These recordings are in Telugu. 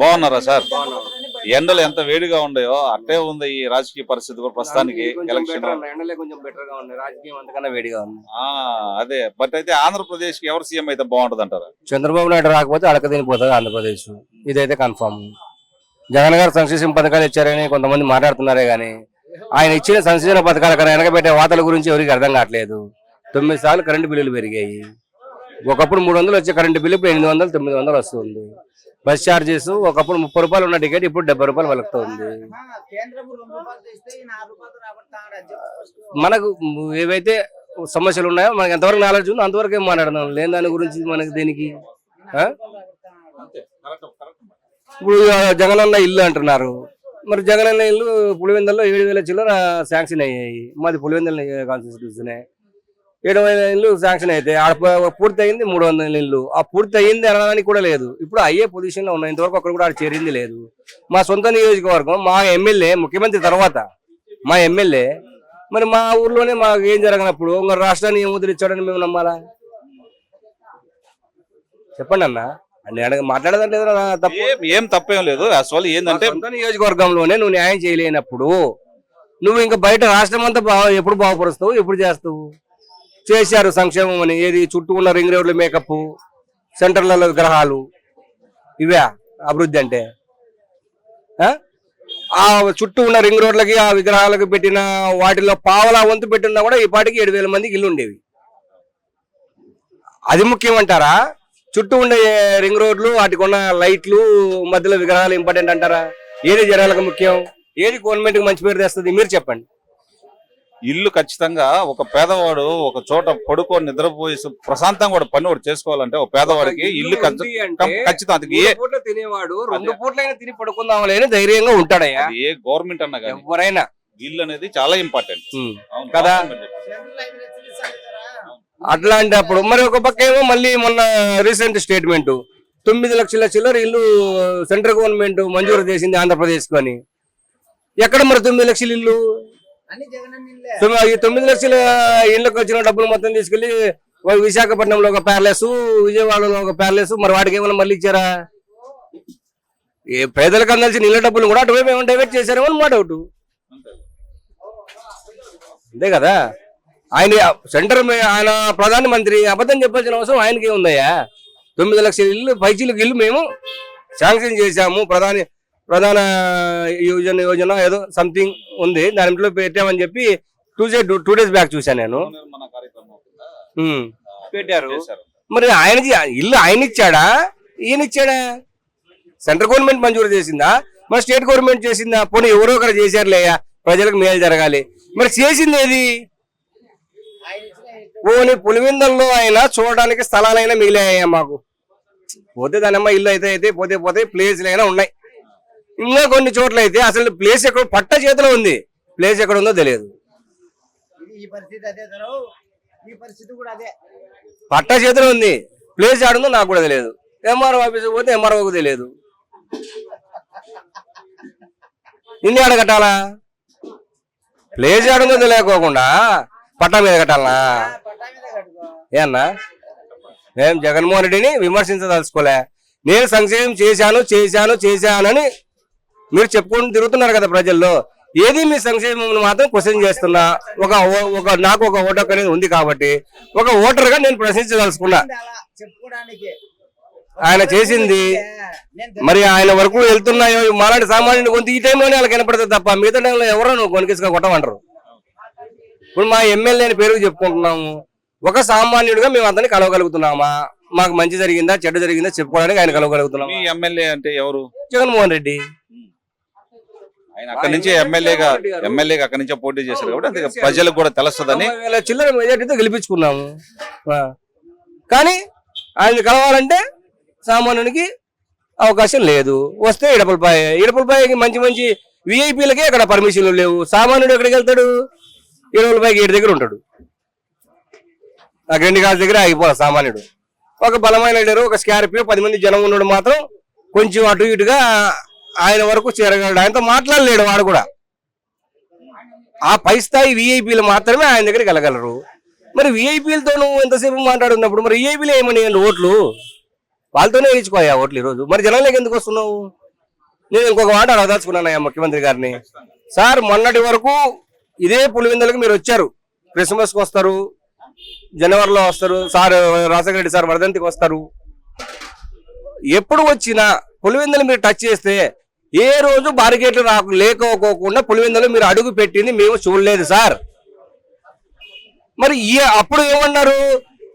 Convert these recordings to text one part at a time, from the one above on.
బాగున్నారా సార్? ఎండలు ఎంత వేడిగా ఉన్నాయో అట్టే ఉంది ఈ రాజకీయ పరిస్థితి కూడా ప్రస్తుతానికి ఎలక్షన్. అదే. బట్ అయితే ఆంధ్రప్రదేశ్కి ఎవరు సీఎం అయితే బాగుంటది అంటారా చంద్రబాబు నాయుడు రాకపోతే అడక తినిపోతుంది ఆంధ్రప్రదేశ్. ఇదైతే కన్ఫామ్ జగన్ గారు సంక్షేమ పథకాలు ఇచ్చారని కొంతమంది మాట్లాడుతున్నారే గానీ ఆయన ఇచ్చిన సంక్షేమ పథకాల కన్నా వెనకబెట్టే వార్తల గురించి ఎవరికి అర్థం కావట్లేదు. తొమ్మిది సార్లు కరెంటు బిల్లులు పెరిగాయి. ఒకప్పుడు మూడు వందలు వచ్చే కరెంటు బిల్లు ఇప్పుడు ఎనిమిది వందలు తొమ్మిది వందలు వస్తుంది. బస్ ఛార్జెస్ ఒకప్పుడు ముప్పై రూపాయలు ఉన్న టికెట్ ఇప్పుడు డెబ్బై రూపాయలు first మనకు ఏవైతే సమస్యలు ఉన్నాయో మనకి ఎంతవరకు నాలెడ్జ్ ఉందో అంతవరకే మాట్లాడదాం. లేని దాని గురించి మనకి దేనికి? ఇప్పుడు జగనన్న ఇల్లు అంటున్నారు. మరి జగనన్న ఇల్లు పులివెందల్లో ఏడు వేల చిల్లర శాంక్షన్ అయ్యాయి. మాది పులివెందల కాన్స్టిట్యూషన్. ఏడు వేల ఇల్లు శాంక్షన్ అయితే పూర్తి అయింది మూడు వందల ఇల్లు ఆ పూర్తి అయింది అనడానికి కూడా లేదు. ఇప్పుడు అయ్యే పొజిషన్లో ఉన్నాయి ఇంతవరకు అక్కడ కూడా ఆడ చేరింది లేదు. మా సొంత నియోజకవర్గం మా ఎమ్మెల్యే ముఖ్యమంత్రి తర్వాత మా ఎమ్మెల్యే మరి మా ఊర్లోనే మాకు ఏం జరగనప్పుడు రాష్ట్రాన్ని ఏం వదిలిచ్చాడని మేము నమ్మాలా? చెప్పండి అన్న. మాట్లాడదంటే తప్పు? ఏం తప్పేం లేదు. అసలు ఏంటంటే నియోజకవర్గంలోనే నువ్వు న్యాయం చేయలేనప్పుడు నువ్వు ఇంకా బయట రాష్ట్రం అంతా ఎప్పుడు బాగుపరుస్తావు ఎప్పుడు చేస్తావు? చేశారు సంక్షేమం అని. ఏది చుట్టూ ఉన్న రింగ్ రోడ్లు మేకప్ సెంటర్లలో విగ్రహాలు ఇవే అభివృద్ధి అంటే. ఆ? చుట్టూ ఉన్న రింగ్ రోడ్లకి ఆ విగ్రహాలకు పెట్టిన వాటిలో పావలా వంతు పెట్టినా కూడా ఈ పాటికి ఏడు వేల మందికి ఇల్లు ఉండేవి. అది ముఖ్యమంటారా చుట్టూ ఉండే రింగ్ రోడ్లు వాటికి ఉన్న లైట్లు మధ్యలో విగ్రహాలు ఇంపార్టెంట్ అంటారా? ఏది జనాలకు ముఖ్యం? ఏది గవర్నమెంట్కి మంచి పేరు తెస్తుంది? మీరు చెప్పండి. ఇల్లు ఖచ్చితంగా ఒక పేదవాడు ఒక చోట పడుకొని నిద్రపోయి ప్రశాంతంగా కూడా పని ఒకటి చేసుకోవాలంటే ఒక పేదవాడికి ఇల్లు ఖచ్చి- ఉంది అంటే ఖచ్చితం అది ఏ మూడు పూట్ల తినేవాడు రెండు పూట్లైనా తిని పడుకుందాం లేని ధైర్యంగా ఉంటాడయ్యా. అది ఏ గవర్నమెంట్ అన్నా ఎవరైనా. ఇల్లు అనేది చాలా ఇంపార్టెంట్. కదా? కదా. అట్లాంటప్పుడు మరి ఒక పక్క ఏమో మళ్ళీ మొన్న రీసెంట్ స్టేట్మెంట్. తొమ్మిది లక్షల చిల్లర ఇల్లు సెంట్రల్ గవర్నమెంట్ మంజూరు చేసింది ఆంధ్రప్రదేశ్కు అని. ఎక్కడ మరి తొమ్మిది లక్షల ఇల్లు? ఈ తొమ్మిది లక్షల ఇళ్ళకి వచ్చిన డబ్బులు మొత్తం తీసుకెళ్ళి విశాఖపట్నంలో ఒక ప్యాలెస్ విజయవాడలో ఒక ప్యాలెస్ మరి వాటికి ఏమైనా మళ్ళీ ఇచ్చారా? ఏ పేదలకు అందాల్సిన ఇళ్ళ డబ్బులు కూడా అటువైపు ఏమైనా డైవర్ట్ చేశారేమో అని మా డౌట్ అంతే కదా? ఆయన సెంటర్ ఆయన ప్రధాన మంత్రి అబద్ధం చెప్పాల్సిన అవసరం ఆయనకి ఉందయ్యా తొమ్మిది లక్షల ఇల్లు పైచీలకు ఇల్లు మేము శాంక్షన్ చేశాము ప్రధాని ప్రధాన యోజన యోజన ఏదో సంథింగ్ ఉంది. దాంట్లో పెట్టామని చెప్పి two days two days back చూశాను నేను. పెట్టారు. మరి ఆయనకి ఇల్లు ఆయన ఇచ్చాడా? ఈయన ఇచ్చాడా? సెంట్రల్ గవర్నమెంట్ మంజూరు చేసిందా? మరి స్టేట్ గవర్నమెంట్ చేసిందా? పోనీ ఎవరో ఒకరు చేశారులేయా ప్రజలకు మేలు జరగాలి. మరి చేసింది ఏది? ఆయన పోనీ పులివిందల్లో అయినా చూడడానికి స్థలాలైనా మిగిలాయా మాకు? పోతే దానమ్మ ఇల్లు అయితే అయితే పోతే పోతే ప్లేస్లు అయినా ఉన్నాయి. ఇంకా కొన్ని చోట్ల అయితే అసలు ప్లేస్ ఎక్కడ పట్ట చేతిలో ఉంది. ప్లేస్ ఎక్కడ ఉందో తెలియదు. ఇది ఈ పరిస్థితి అదే తరం ఈ పరిస్థితి కూడా అదే. పట్ట చేతిలో ఉంది. ప్లేస్ ఆడుందో నాకు కూడా తెలియదు. ఎంఆర్ఓ ఆఫీస్ పోతే ఎంఆర్ఓకు తెలియదు. ఇన్ని ఆడ కట్టాలా? ప్లేస్ ఆడుందో తెలియకోకుండా పట్టా మీద కట్టాలనా? ఆ, పట్టా మీద కట్టుకో. ఏ అన్నా నేను జగన్మోహన్ రెడ్డిని విమర్శించదలుచుకోలే. నేను సంక్షేమం చేశాను చేశాను చేశానని మీరు చెప్పుకొని తిరుగుతున్నారు కదా ప్రజల్లో. ఏది మీ సంక్షేమం మాత్రం క్వశ్చన్ చేస్తున్నా ఒక ఒక నాకు ఒక ఓటర్ అనేది ఉంది కాబట్టి ఒక ఓటర్గా నేను ప్రశ్నించదలుచుకున్నా. ఆయన చేసింది మరి ఆయన వరకు వెళ్తున్నాయో మాలాంటి సామాన్యుని కొంత ఈ టైంలోనే వాళ్ళకి కనపడుతుంది తప్ప మిగతా టైంలో ఎవరో నువ్వు కొనికిసుగా కొట్టమంటారు. ఇప్పుడు మా ఎమ్మెల్యే అని పేరు చెప్పుకుంటున్నాము. ఒక సామాన్యుడిగా మేము అతన్ని కలవగలుగుతున్నామా? మాకు మంచి జరిగిందా చెడ్డ జరిగిందా చెప్పుకోవడానికి ఆయన కలవగలుగుతున్నాం ఎమ్మెల్యే అంటే ఎవరు? జగన్మోహన్ రెడ్డి. ఆయన అక్కడి నుంచి ఎమ్మెల్యేగా ఎమ్మెల్యేగా అక్కడి నుంచే పోటీ చేశారు కాబట్టి అందుకే ప్రజలకు కూడా తెలుస్తుందని చిల్లర మెజార్టీతో గెలిపించుకున్నాము. కానీ ఆయన కలవాలంటే సామాన్యునికి అవకాశం లేదు. వస్తే ఇడపలపాయ ఇడపలపాయకి మంచి మంచి విఐపీలకే అక్కడ పర్మిషన్లు లేవు. సామాన్యుడు ఎక్కడికి వెళ్తాడు? ఇడపలపాయకి ఏడు దగ్గర ఉంటాడు. ఆ గాజు దగ్గర ఆగిపోవాలి సామాన్యుడు. ఒక బలమైన లీడరు ఒక స్కార్పియో పది మంది జనం ఉన్నాడు మాత్రం కొంచెం అటు ఇటుగా ఆయన వరకు చేరగలడు. ఆయనతో మాట్లాడలేడు వాడు కూడా. ఆ పై స్థాయి విఐపీలు మాత్రమే ఆయన దగ్గరికి వెళ్ళగలరు. మరి విఐపీలతో నువ్వు ఎంతసేపు మాట్లాడున్నప్పుడు మరి విఐపీలు ఏమని ఓట్లు? వాళ్ళతోనే వేయించుకోయా ఓట్లు ఈరోజు? మరి జనాలకి ఎందుకు వస్తున్నావు? నేను ఇంకొక మాట అడగదలుచుకున్నానయ్యా ముఖ్యమంత్రి గారిని. సార్ మొన్నటి వరకు ఇదే పులివిందలకు మీరు వచ్చారు. క్రిస్మస్కి వస్తారు జనవరిలో వస్తారు సార్ రాజశేఖర రెడ్డి సార్ వరదంతికి వస్తారు. ఎప్పుడు వచ్చినా పులివెందులు మీరు టచ్ చేస్తే ఏ రోజు బారికేట్లు రాకు లేకపోకుండా పులివెందులు మీరు అడుగు పెట్టింది మేము చూడలేదు సార్. మరి అప్పుడు ఏమన్నారు?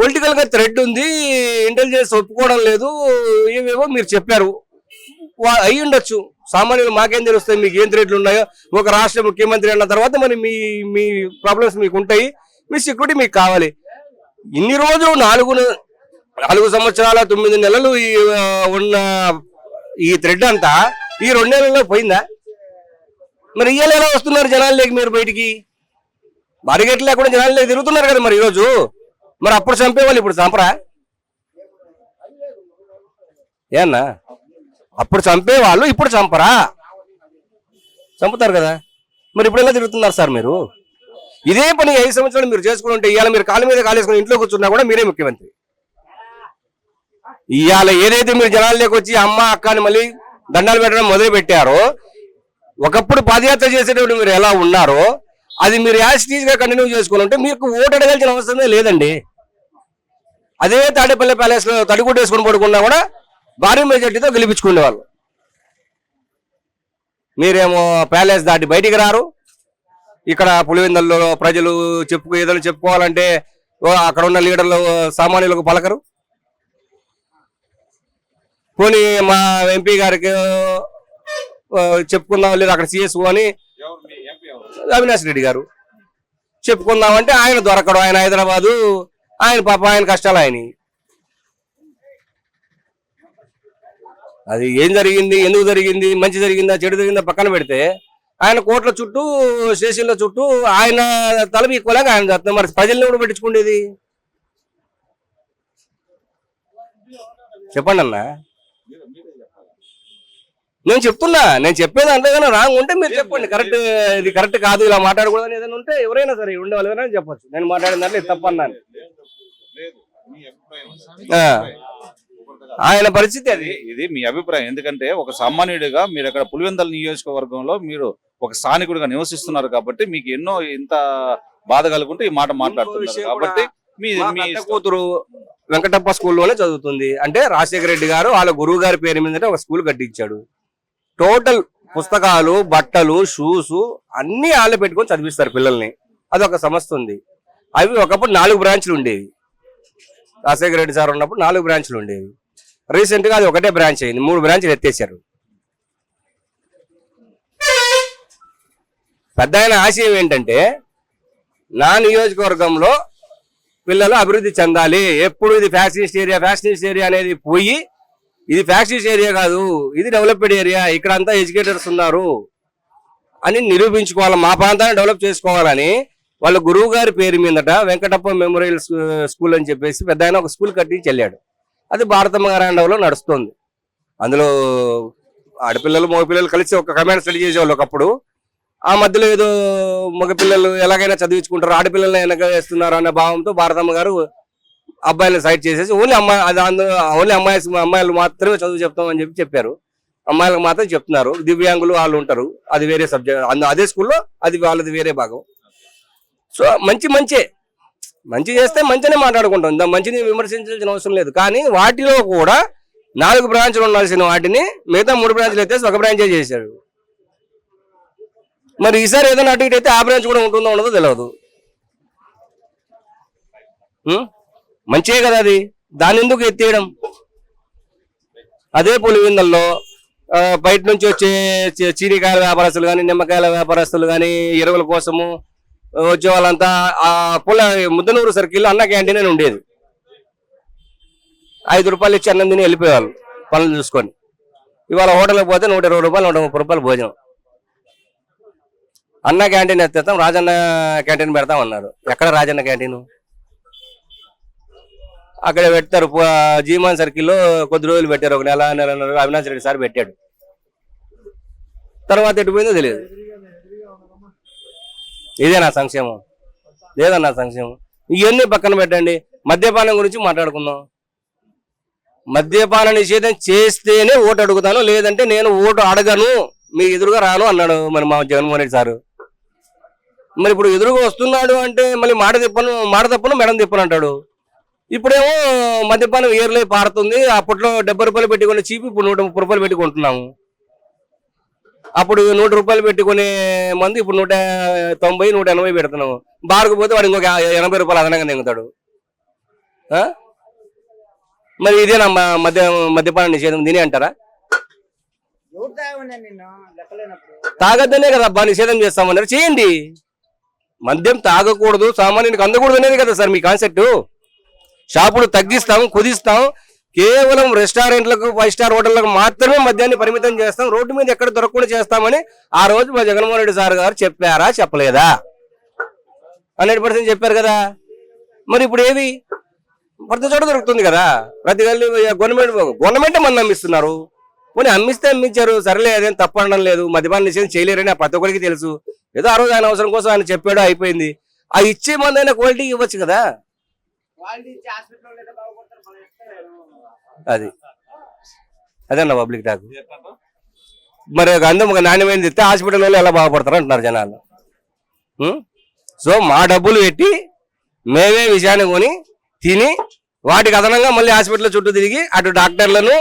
పొలిటికల్గా థ్రెడ్ ఉంది ఇంటెలిజెన్స్ ఒప్పుకోవడం లేదు ఏవేవో మీరు చెప్పారు. అయి ఉండొచ్చు. సామాన్యులు మాకేం తెలుస్తాయి మీకు ఏం థ్రెడ్లు ఉన్నాయో ఒక రాష్ట్ర ముఖ్యమంత్రి అన్న తర్వాత మరి మీ మీ ప్రాబ్లమ్స్ మీకు ఉంటాయి మీ సెక్యూరిటీ మీకు కావాలి. ఇన్ని రోజులు నాలుగు నాలుగు సంవత్సరాల తొమ్మిది నెలలు ఉన్న ఈ థ్రెడ్ అంతా ఈ రెండేళ్ళలో పోయిందా? మరి ఇయ్యాల ఎలా వస్తున్నారు జనాలు లేక మీరు బయటికి? బారిగేట్లు లేకుండా జనాలు లేక తిరుగుతున్నారు కదా మరి ఈరోజు? మరి అప్పుడు చంపేవాళ్ళు ఇప్పుడు చంపరా? ఏనా అప్పుడు చంపేవాళ్ళు ఇప్పుడు చంపరా? చంపుతారు కదా. మరి ఇప్పుడు ఎలా తిరుగుతున్నారు సార్ మీరు? ఇదే పని ఐదు సంవత్సరాలు మీరు చేసుకుని ఉంటే ఇవాళ మీరు కాలు మీద కాలేసుకుని ఇంట్లో కూర్చున్నా కూడా మీరే ముఖ్యమంత్రి. ఇవాళ ఏదైతే మీరు జనాల్లోకి వచ్చి అమ్మ అక్క అని మళ్ళీ దండాలు పెట్టడం మొదలు పెట్టారో ఒకప్పుడు పాదయాత్ర చేసేటప్పుడు మీరు ఎలా ఉన్నారో అది మీరు యాసిటీస్గా కంటిన్యూ చేసుకుని ఉంటే మీకు ఓటు అడగాల్సిన అవసరమే లేదండి. అదే తాడేపల్లి ప్యాలెస్లో లో వేసుకుని పడుకున్నా కూడా భారీ మెజార్టీతో గెలిపించుకునేవాళ్ళు. మీరేమో ప్యాలెస్ దాటి బయటికి రారు. ఇక్కడ పులివెందల్లో ప్రజలు చెప్పుకు ఏదైనా చెప్పుకోవాలంటే అక్కడ ఉన్న లీడర్లు సామాన్యులకు పలకరు. పోనీ మా ఎంపీ గారికి చెప్పుకుందాం లేదు అక్కడ సిఎస్ఓ అని అవినాష్ రెడ్డి గారు. చెప్పుకుందామంటే ఆయన దొరకడు ఆయన హైదరాబాదు ఆయన పాప ఆయన కష్టాలు ఆయన అది ఏం జరిగింది ఎందుకు జరిగింది మంచి జరిగిందా చెడు జరిగిందా పక్కన పెడితే ఆయన కోట్ల చుట్టూ స్టేషన్ల చుట్టూ ఆయన తల ఈక్వల్గా ఆయన చేస్తున్నారు. మరి ప్రజల్ని కూడా పెట్టించుకునేది చెప్పండి అన్న. నేను చెప్తున్నా నేను చెప్పేది అంటే కానీ రాంగ్ ఉంటే మీరు చెప్పండి. కరెక్ట్ ఇది కరెక్ట్ కాదు ఇలా మాట్లాడకూడదని ఏదైనా ఉంటే ఎవరైనా సరే ఉండే వాళ్ళు ఎవరైనా చెప్పొచ్చు. నేను మాట్లాడిన దాంట్లో ఇది తప్పన్నాను. ఆయన పరిస్థితి అది. ఇది మీ అభిప్రాయం. ఎందుకంటే ఒక సామాన్యుడిగా మీరు అక్కడ పులివెందల నియోజకవర్గంలో మీరు ఒక స్థానికుడిగా నివసిస్తున్నారు కాబట్టి మీకు ఎన్నో ఇంత బాధ కలుగుంటే ఈ మాట మాట్లాడుతున్నారు విషయం కాబట్టి మీ మా కూతురు వెంకటప్ప స్కూల్లోనే చదువుతుంది. అంటే రాజశేఖర రెడ్డి గారు వాళ్ళ గురువు గారి పేరు మీద ఒక స్కూల్ కట్టించాడు. టోటల్ పుస్తకాలు బట్టలు షూస్ అన్ని వాళ్ళే పెట్టుకొని చదివిస్తారు పిల్లల్ని. అది ఒక సంస్థ ఉంది. అవి ఒకప్పుడు నాలుగు బ్రాంచ్లు ఉండేవి. రాజశేఖర రెడ్డి సార్ ఉన్నప్పుడు నాలుగు బ్రాంచ్లు ఉండేవి. రీసెంట్గా అది ఒకటే బ్రాంచ్ అయింది. మూడు బ్రాంచ్లు ఎత్తేసారు. పెద్ద ఆయన ఆశయం ఏంటంటే నా నియోజకవర్గంలో పిల్లలు అభివృద్ధి చెందాలి. ఎప్పుడు ఇది ఫ్యాషనిస్ట్ ఏరియా ఫ్యాషనిస్ట్ ఏరియా అనేది పోయి ఇది ఫ్యాక్టరీస్ ఏరియా కాదు ఇది డెవలప్డ్ ఏరియా ఇక్కడ అంతా ఎడ్యుకేటర్స్ ఉన్నారు అని నిరూపించుకోవాలి. మా ప్రాంతాన్ని డెవలప్ చేసుకోవాలని వాళ్ళ గురువు గారి పేరు మీదట వెంకటప్ప మెమోరియల్ స్కూల్ అని చెప్పేసి పెద్ద ఆయన ఒక స్కూల్ కట్టించి వెళ్ళాడు అది భారతమ్మ గారాండవలో నడుస్తుంది. అందులో ఆడపిల్లలు మగపిల్లలు కలిసి ఒక కమాండ్ స్టడీ చేసేవాళ్ళు ఒకప్పుడు. ఆ మధ్యలో ఏదో మగపిల్లలు ఎలాగైనా చదివించుకుంటారు ఆడపిల్లల్ని వెనక వేస్తున్నారు అనే భావంతో భారతమ్మ గారు అబ్బాయిలను సైడ్ చేసేసి ఓన్లీ అమ్మాయి అది అందులో ఓన్లీ అమ్మాయి అమ్మాయిలు మాత్రమే చదువు చెప్తామని చెప్పి చెప్పారు. అమ్మాయిలకు మాత్రం చెప్తున్నారు. దివ్యాంగులు వాళ్ళు ఉంటారు. అది వేరే సబ్జెక్ట్ అదే స్కూల్లో అది వాళ్ళది వేరే భాగం. సో మంచి మంచే. మంచి చేస్తే మంచినే మాట్లాడుకుంటాం. మంచిని విమర్శించాల్సిన అవసరం లేదు. కానీ వాటిలో కూడా నాలుగు బ్రాంచ్లు ఉండాల్సిన వాటిని మిగతా మూడు బ్రాంచ్లు అయితే ఒక బ్రాంచే చేశాడు మరి ఈసారి ఏదైనా అటు ఇటు అయితే ఆ బ్రాంచ్ కూడా ఉంటుందో ఉండదో తెలియదు మంచిదే కదా అది? దాని ఎందుకు ఎత్తేయడం? అదే పులివిందల్లో బయట నుంచి వచ్చే చీరికాయల చీనికాయల వ్యాపారస్తులు కానీ నిమ్మకాయల వ్యాపారస్తులు కానీ ఎరువుల కోసము వచ్చే వాళ్ళంతా ఆ పుల్ల ముద్దనూరు సర్కిల్ అన్న క్యాంటీన్ అని ఉండేది. ఐదు రూపాయలు ఇచ్చి అన్నం తిని వెళ్ళిపోయేవాళ్ళు పనులు చూసుకొని. ఇవాళ హోటల్కి పోతే నూట ఇరవై రూపాయలు నూట ముప్పై రూపాయలు భోజనం. అన్న క్యాంటీన్ ఎత్తేస్తాం రాజన్న క్యాంటీన్ పెడతాం అన్నారు ఎక్కడ రాజన్న క్యాంటీన్? అక్కడ పెడతారు. జీమాన్ సర్కిల్లో కొద్ది రోజులు పెట్టారు. ఒక నెల నెలన్నర అవినాష్ రెడ్డి సార్ పెట్టాడు. తర్వాత ఎటు పోయిందో తెలియదు. ఇదే నా సంక్షేమం లేదన్నా సంక్షేమం ఇవన్నీ పక్కన పెట్టండి. మద్యపానం గురించి మాట్లాడుకుందాం. మద్యపాన నిషేధం చేస్తేనే ఓటు అడుగుతాను. లేదంటే నేను ఓటు అడగను. మీ ఎదురుగా రాను అన్నాడు మరి మా జగన్మోహన్ రెడ్డి సారు. మరి ఇప్పుడు ఎదురుగా వస్తున్నాడు అంటే మళ్ళీ మాట తిప్పను మాట తప్పను మేడం తిప్పను అంటాడు. ఇప్పుడేమో మద్యపానం ఏర్లై పారుతుంది. అప్పట్లో డెబ్బై రూపాయలు పెట్టుకునే చీపు ఇప్పుడు నూట ముప్పై రూపాయలు పెట్టుకుంటున్నాము. అప్పుడు నూట రూపాయలు పెట్టుకునే మంది ఇప్పుడు నూట తొంభై నూట ఎనభై పెడుతున్నాము. బారుకు పోతే వాడు ఇంకొక ఎనభై రూపాయలు అదనంగా దింగుతాడు? మరి ఇదేనా మద్య మద్యపాన నిషేధం? దీని అంటారా? తాగద్దనే కదా అబ్బా నిషేధం చేస్తామన్నారు. చేయండి. మద్యం తాగకూడదు సామాన్యునికి అందకూడదు అనేది కదా సార్ మీ కాన్సెప్ట్. షాపులు తగ్గిస్తాం కుదిస్తాం. కేవలం రెస్టారెంట్లకు ఫైవ్ స్టార్ హోటళ్ళకు మాత్రమే మద్యాన్ని పరిమితం చేస్తాం. రోడ్డు మీద ఎక్కడ దొరకకుండా చేస్తామని ఆ రోజు మా జగన్మోహన్ రెడ్డి సార్ గారు చెప్పారా చెప్పలేదా? హండ్రెడ్ చెప్పారు కదా. మరి ఇప్పుడు ఏది ప్రతి చోట దొరుకుతుంది కదా. ప్రతి గల్లీ గవర్నమెంట్ గవర్నమెంట్ మన నమ్మిస్తున్నారు పోనీ అమ్మిస్తే అమ్మించారు సరేలే అదేం తప్పు అనడం లేదు. మద్యపాన నిషేధం చేయలేరని ఆ ప్రతి ఒక్కరికి తెలుసు. ఏదో ఆ రోజు ఆయన అవసరం కోసం ఆయన చెప్పాడు అయిపోయింది. ఆ ఇచ్చే మందైన క్వాలిటీ ఇవ్వచ్చు కదా. అది. అదన్న పబ్లిక్ టాక్? మరి ఒక అందం ఒక నాణ్యమైనది ఇస్తే హాస్పిటల్ వాళ్ళు ఎలా బాగుపడతారు అంటున్నారు జనాలు? సో మా డబ్బులు పెట్టి మేమే విషయాన్ని కొని తిని వాటికి అదనంగా మళ్ళీ హాస్పిటల్ చుట్టూ తిరిగి అటు డాక్టర్లను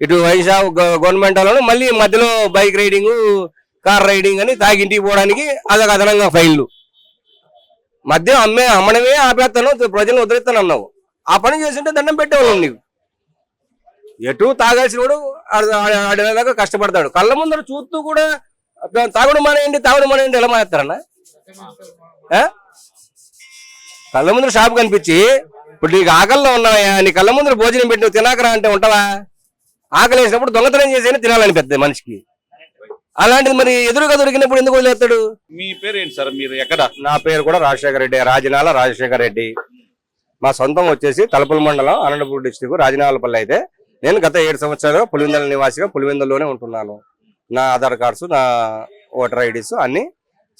ఇటు వైజాగ్ గవర్నమెంట్ వాళ్ళను మళ్ళీ మధ్యలో బైక్ రైడింగ్ కార్ రైడింగ్ అని తాగి ఇంటికి పోవడానికి అదొక అదనంగా ఫైన్లు మద్యం అమ్మే అమ్మడమే ఆపేస్తాను ప్రజలను వదిలేస్తాను అన్నావు ఆ పని చేస్తుంటే దండం పెట్టేవాళ్ళం నీకు. ఎటు తాగాల్సిన వాడు ఆడేదాకా కష్టపడతాడు. కళ్ళ ముందర చూస్తూ కూడా తాగుడు మానేయండి తాగుడు మానేయండి ఎలా మానేస్తారన్నా? కళ్ళ ముందర షాప్ కనిపించి ఇప్పుడు నీకు ఆకలిలో ఉన్నాయా? నీ కళ్ళ ముందర భోజనం పెట్టి తినాకరా అంటే ఉంటావా? ఆకలి వేసినప్పుడు దొంగతనం చేసేనే తినాలనిపిస్తుంది మనిషికి. అలాంటిది మరి ఎదురుగా దొరికినప్పుడు ఎందుకు వదిలేస్తాడు? మీ పేరు ఏంటి సార్? మీరు ఎక్కడ? నా పేరు కూడా రాజశేఖర రెడ్డి రాజనాల రాజశేఖర రెడ్డి. మా సొంతం వచ్చేసి తలపల మండలం అనంతపూర్ డిస్టిక్ రాజనాలపల్లి అయితే. నేను గత ఏడు సంవత్సరాలుగా పులివెందల నివాసిగా పులివెందుల్లోనే ఉంటున్నాను. నా ఆధార్ కార్డ్స్ నా ఓటర్ ఐడీస్ అన్ని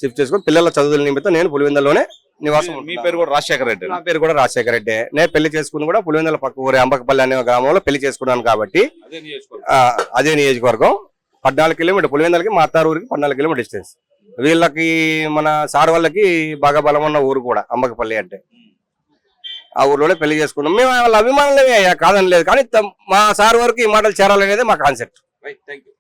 షిఫ్ట్ చేసుకుని పిల్లల చదువుల నిమిత్తం నేను పులివెందుల్లోనే నివాసం మీ. పేరు కూడా రాజశేఖర రెడ్డి. నా పేరు కూడా రాజశేఖర రెడ్డి. నేను పెళ్ళి చేసుకుని కూడా పులివెందుల పక్క ఊరి అంబకపల్లి అనే గ్రామంలో పెళ్ళి చేసుకున్నాను కాబట్టి అదే నియోజకవర్గం. పద్నాలుగు కిలోమీటర్ పులివెందులకి మా అత్తారు ఊరికి పద్నాలుగు కిలోమీటర్ డిస్టెన్స్. వీళ్ళకి మన సార్ వాళ్ళకి బాగా బలం ఉన్న ఊరు కూడా అంబకపల్లి అంటే. ఆ ఊర్లోనే పెళ్ళి చేసుకున్నాం. మేము వాళ్ళ అభిమానులమే అయ్యా కాదని లేదు. కానీ మా సార్ వరకు ఈ మాటలు చేరాలనేది మా కాన్సెప్ట్. Thank you